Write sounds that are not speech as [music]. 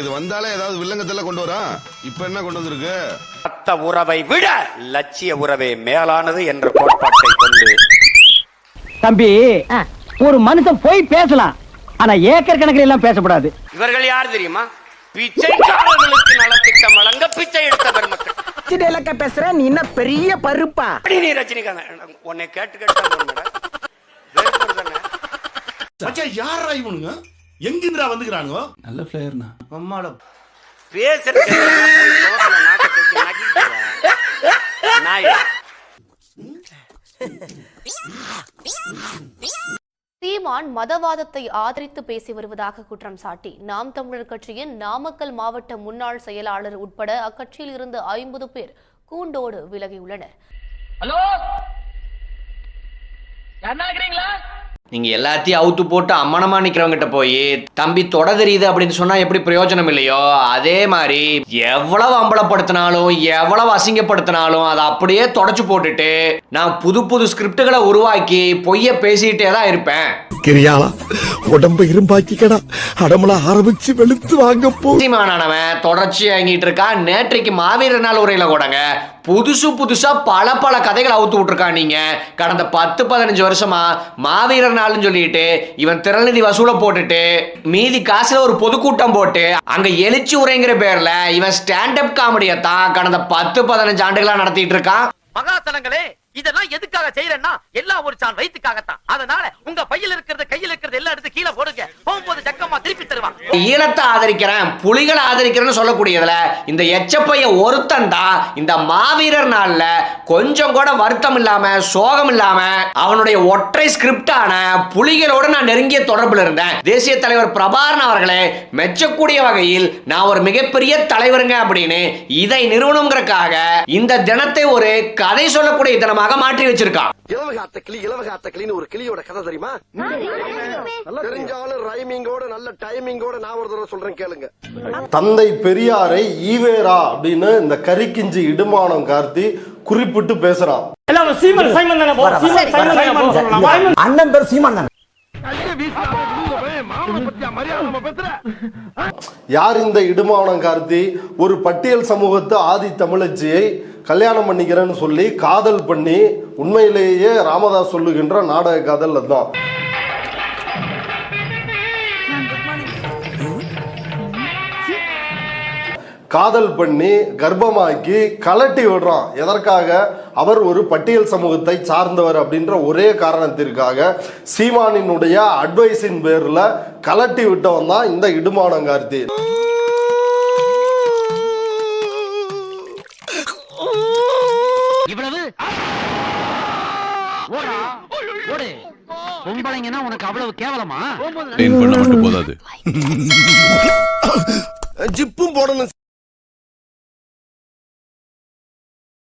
இது வந்தாலே ஏதாவது வில்லங்கத்துல கொண்டு வரா? இப்ப என்ன கொண்டு வந்திருக்கு? ரத்த உறவை விட லட்சிய உறவே மேலானது என்ற கோட்பாட்டை கொண்டு. தம்பி ஒரு மனுஷன் போய் பேசலாம் ஆனா ஏக்கர் கணக்கில் எல்லாம் பேசக்கூடாது இவர்கள் யார் தெரியுமா? பிச்சைக்காரர்களுக்கு நலத்திட்டம் வழங்க பிச்சை எடுத்த பெருமக்கள். இலக்க பேசுற நீ என்ன பெரிய பருப்பா? அப்படி நீ ரஜினிகாந்த் உன்னை கேட்டு கேட்டு தான் போகணும் மேடம். வேறு தானே? மச்சான் யாரா இவனுங்க? எங்கிருந்தா வந்துக்கிறானுங்க? நல்ல பிளேயர்னா பேசுறது சோத்துல நாக்கை தூக்கி நக்கிக்கிற. நாயே. சீமான் மதவாதத்தை ஆதரித்து பேசி வருவதாக குற்றம் சாட்டி நாம் தமிழர் கட்சியின் நாமக்கல் மாவட்ட முன்னாள் செயலாளர் உட்பட அக்கட்சியில் இருந்து ஐம்பது பேர் கூண்டோடு விலகியுள்ளனர். நீங்க எல்லாத்தையும் அவுத்து போட்டு அம்மனமா நிக்கிறவங்கிட்ட போய் தம்பி தொட தெரியுது அப்படின்னு சொன்னா எப்படி பிரயோஜனம் இல்லையோ? அதே மாதிரி எவ்வளவு அம்பலப்படுத்தினாலும் எவ்வளவு அசிங்கப்படுத்தினாலும் அதை அப்படியே தொடச்சு போட்டுட்டு நான் புது புது ஸ்கிரிப்டுகளை உருவாக்கி பொய்ய பேசிட்டே தான் இருப்பேன். கிரியாளா உடம்ப இரும்பாக்கிக்கடா. அடமல ஆரம்பிச்சு வெளுத்து வாங்க போ. சீமானவன் தொடர்ச்சி வாங்கிட்டு இருக்கான். நேற்றைக்கு மாவீரர் நாள் உரையில கூடங்க புதுசு புதுசாக பல பல கதைகள் அவுத்து விட்ருக்கான் நீங்க. கடந்த பத்து பதினஞ்சு வருஷமா மாவீரர் நாள்னு சொல்லிட்டு இவன் திறநிதி வசூலை போட்டுட்டு மீதி காசில் ஒரு பொதுக்கூட்டம் போட்டு அங்கே எழுச்சி உரைங்கிற பேரில் இவன் ஸ்டாண்டப் காமெடியை தான் கடந்த பத்து பதினஞ்சு ஆண்டுகளாக நடத்திட்டு இருக்கான். மகாசனங்களே இதெல்லாம் எதுக்காக செய்யறேன்னா எல்லாம் ஒரு சான் வயிற்றுக்காகத்தான் அதனால உங்க பையில இருக்கிறது கையில் இருக்கிறது எல்லாம் எடுத்து கீழே போடுங்க. போகும்போது சக்கமா திருப்பி தருவான். ஈழத்தை ஆதரிக்கிறேன் புலிகளை ஆதரிக்கிறேன்னு சொல்லக்கூடியதுல இந்த எச்சப்பைய ஒருத்தன் தான் இந்த மாவீரர் நாள்ல கொஞ்சம் கூட வருத்தம் இல்லாம சோகம் இல்லாம அவனுடைய ஒற்றை ஸ்கிரிப்டான புலிகளோட நான் நெருங்கிய தொடர்பில் இருந்தேன். தேசிய தலைவர் பிரபாரன் அவர்களே மெச்சக்கூடிய வகையில் நான் ஒரு மிகப்பெரிய தலைவருங்க அப்படின்னு இதை நிறுவனங்கிறக்காக இந்த தினத்தை ஒரு கதை சொல்லக்கூடிய தினமாக மாற்றி வச்சிருக்கான். இலவகாத்த கிளி இலவகாத்த கிளின்னு ஒரு கிளியோட கதை தெரியுமா? தெரிஞ்சாலும் ரைமிங்கோட நல்ல டைமிங்கோட நான் ஒரு தடவை சொல்றேன் கேளுங்க. தந்தை பெரியாரை ஈவேரா அப்படின்னு இந்த கரிக்கிஞ்சி இடுமானம் கார்த்தி குறிப்பிட்டு பேசுறான். அண்ணன் பேர் சீமான் தானே. யார் இந்த இடுமாவனம் கார்த்தி? ஒரு பட்டியல் சமூகத்து ஆதி தமிழச்சியை கல்யாணம் பண்ணிக்கிறேன்னு சொல்லி காதல் பண்ணி உண்மையிலேயே ராமதாஸ் சொல்லுகின்ற நாடக காதல் அதுதான். காதல் பண்ணி கர்ப்பமாக்கி கலட்டி விடுறான். எதற்காக? அவர் ஒரு பட்டியல் சமூகத்தை சார்ந்தவர் அப்படின்ற ஒரே காரணத்திற்காக சீமானினுடைய அட்வைஸின் பேர்ல கலட்டி விட்டவன் தான் இந்த இடுமானங்கார்த்தி. இவ்வளவு? ஓடா ஓடு. பொம்பளைங்கன்னா உனக்கு அவ்வளவு கேவலமா? ட்ரெயின் பண்ண மட்டும் போதாது. [laughs] ஜிப்பும் போடணும்.